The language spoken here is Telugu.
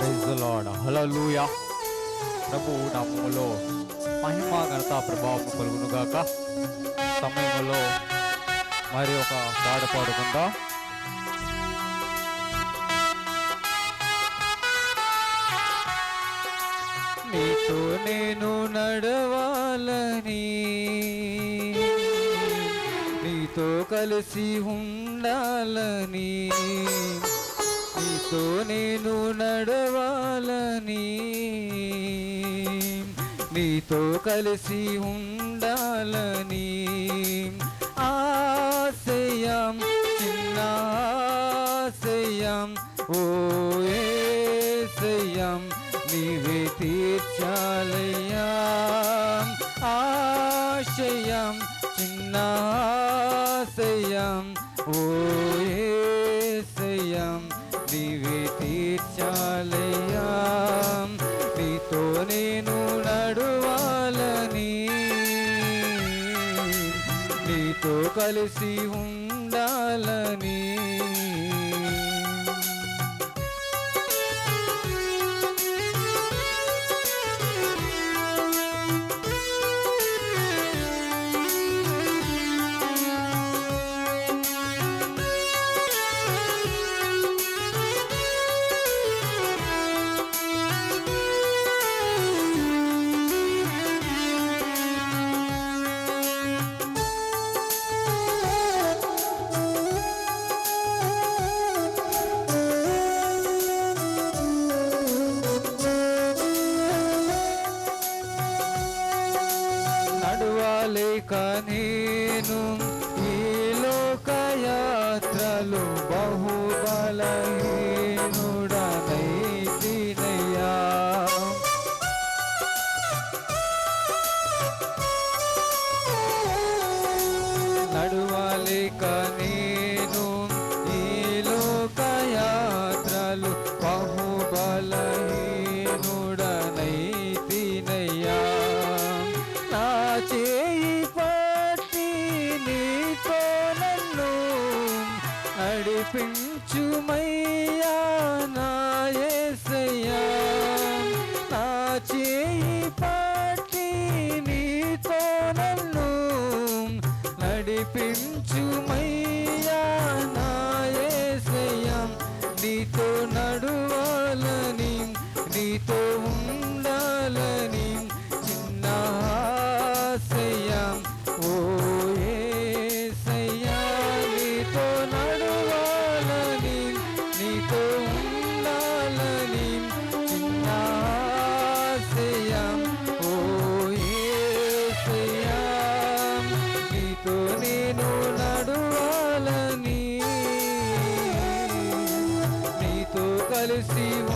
ప్రైజ్ లాడ్ హల్లెలూయా ప్రభు నామములో మహిమ ఘనత ప్రభావం కలుగునుగాక సమయంలో మరి ఒక పాట పాడుకుందాం. నీతో నేను నడవాలని నీతో కలిసి ఉండాలని నీతో నేను నడవాలని నీతో కలిసి ఉండాలని ఆశయం చిన్న ఆశయం ఓ ఏసయం నీవే తీర్చాలయ్యా ఆశయం చిన్న ఆశయం కలిసి ఉండాలని నడవాలేక నేను ఈ లోకయాత్రలు బహుబలహీనుడనైతినయ్యా చేయి పట్టి నీతో నన్ను నడిపించుమయ్యా నాయసయ్యా నా చేయి పట్టి నీతో నన్ను నడిపించుమయ్యా. నడువాలని నీతో కలిసి